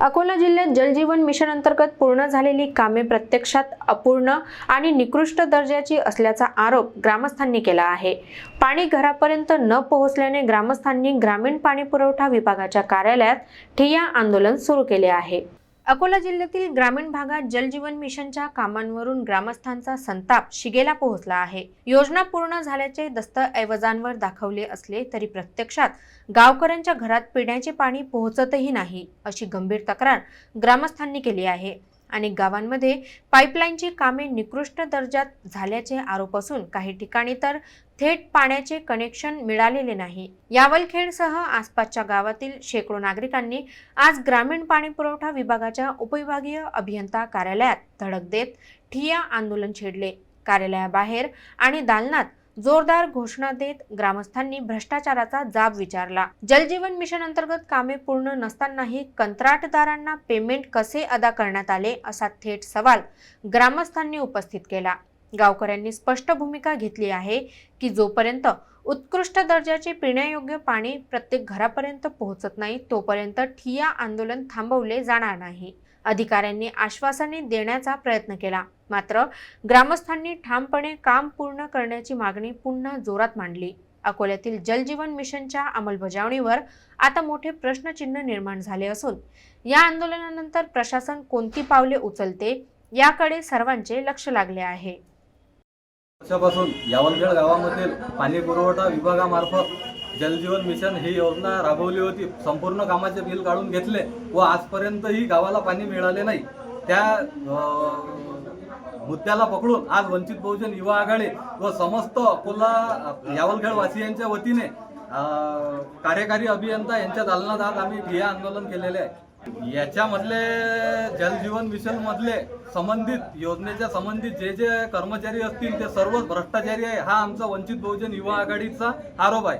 अकोला जिल्ह्यात जलजीवन मिशन अंतर्गत पूर्ण झालेली कामे प्रत्यक्षात अपूर्ण आणि निकृष्ट दर्जाची असल्याचा आरोप ग्रामस्थांनी केला आहे. पाणी घरापर्यंत न पोहोचल्याने ग्रामस्थांनी ग्रामीण पाणी पुरवठा विभागाच्या कार्यालयात ठिय्या आंदोलन सुरू केले आहे. अकोला जिल्ह्यातील ग्रामीण भागात जलजीवन मिशनच्या कामांवरून ग्रामस्थांचा संताप शिगेला पोहोचला आहे. योजना पूर्ण झाल्याचे दस्तऐवजांवर दाखवले असले तरी प्रत्यक्षात गावकऱ्यांच्या घरात पिण्याचे पाणी पोहोचतही नाही अशी गंभीर तक्रार ग्रामस्थांनी केली आहे. अनेक गावांमध्ये पाईपलाईनची कामे निकृष्ट दर्जात झाल्याचे आरोप असून काही ठिकाणी तर थेट पाण्याचे कनेक्शन मिळालेले नाही. यावलखेडसह आसपासच्या गावातील शेकडो नागरिकांनी आज ग्रामीण पाणी पुरवठा विभागाच्या उपविभागीय अभियंता कार्यालयात धडक देत ठिया आंदोलन छेडले. कार्यालयाबाहेर आणि दालनात जोरदार घोषणा देत ग्रामस्थांनी भ्रष्टाचाराचा जाब विचारला. जलजीवन मिशन अंतर्गत कामे पूर्ण नसतानाही कंत्राटदारांना पेमेंट कसे अदा करण्यात आले असा थेट सवाल ग्रामस्थांनी उपस्थित केला. गावकऱ्यांनी स्पष्ट भूमिका घेतली आहे की जोपर्यंत उत्कृष्ट दर्जाचे पिण्यायोग्य पाणी प्रत्येक घरापर्यंत पोहोचत नाही तोपर्यंत ठिया आंदोलन थांबवले जाणार नाही. अधिकाऱ्यांनी आश्वासने देण्याचा प्रयत्न केला. मात्र ग्रामस्थांनी ठामपणे काम पूर्ण करण्याची मागणी पुन्हा जोरात मांडली. अकोल्यातील जलजीवन मिशनच्या अंमलबजावणीवर आता मोठे प्रश्नचिन्ह निर्माण झाले असून या आंदोलनानंतर प्रशासन कोणती पावले उचलते याकडे सर्वांचे लक्ष लागले आहे. वर्षापासून यावलखेड गावामधील पाणी पुरवठा विभागामार्फत जलजीवन मिशन ही योजना राबवली होती. संपूर्ण कामाचे बिल काढून घेतले व आजपर्यंतही गावाला पाणी मिळाले नाही. त्या मुद्द्याला पकडून आज वंचित बहुजन युवा आघाडी व समस्त अकोला यावलखेड वासियांच्या वतीने कार्यकारी अभियंता यांच्या दालनात आज आम्ही ठिय्या आंदोलन केलेले आहे. याच्यामधले जलजीवन मिशन मधले संबंधित योजनेच्या संबंधित जे जे कर्मचारी असतील ते सर्वच भ्रष्टाचारी आहे. हा आमचा वंचित बहुजन युवा आघाडीचा आरोप आहे.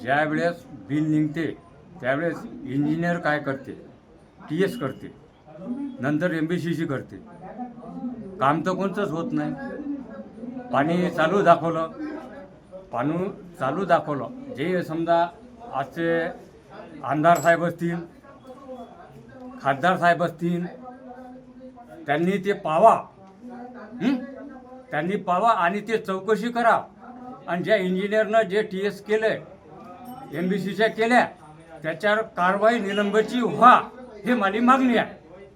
ज्यावेळेस बिल निघते त्यावेळेस इंजिनियर काय करते? टी एस करते. नंतर एम बी सी सी करते. काम तर कोणतंच होत नाही. पाणी चालू दाखवलं. पाणी चालू दाखवलं. जे समजा आजचे आमदार साहेब असतील खासदार साहेब असतील त्यांनी ते पावा. त्यांनी पावा आणि ते चौकशी करा. आणि ज्या इंजिनियरनं जे टी एस केलंय एम बी सीच्या केल्या. त्याच्यावर कारवाई निलंबाची व्हा हे माझी मागणी आहे.